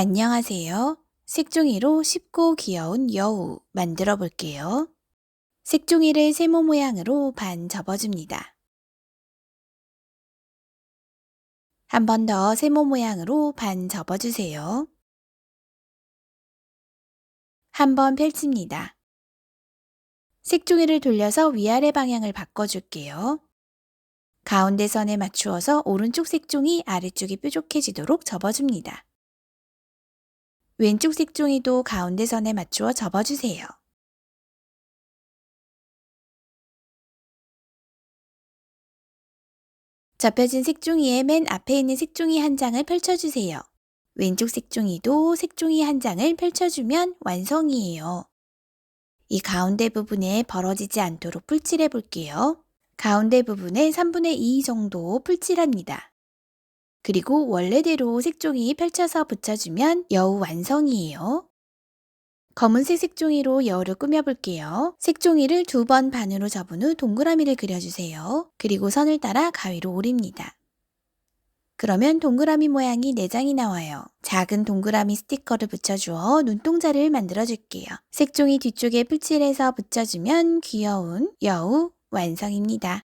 안녕하세요. 색종이로 쉽고 귀여운 여우 만들어 볼게요. 색종이를 세모 모양으로 반 접어줍니다. 한 번 더 세모 모양으로 반 접어주세요. 한 번 펼칩니다. 색종이를 돌려서 위아래 방향을 바꿔줄게요. 가운데 선에 맞추어서 오른쪽 색종이 아래쪽이 뾰족해지도록 접어줍니다. 왼쪽 색 종이도 가운데 선에 맞추어 접어주세요. 접혀진 색종이의 맨 앞에 있는 색종이 한 장을 펼쳐주세요. 왼쪽 색종이도 색종이 한 장을 펼쳐주면 완성이에요. 이 가운데 부분에 벌어지지 않도록 풀칠해 볼게요. 가운데 부분에 3분의 2 정도 풀칠합니다. 그리고 원래대로 색종이 펼쳐서 붙여주면 여우 완성이에요. 검은색 색종이로 여우를 꾸며볼게요. 색종이를 두 번 반으로 접은 후 동그라미를 그려주세요. 그리고 선을 따라 가위로 오립니다. 그러면 동그라미 모양이 4장이 나와요. 작은 동그라미 스티커를 붙여주어 눈동자를 만들어줄게요. 색종이 뒤쪽에 풀칠해서 붙여주면 귀여운 여우 완성입니다.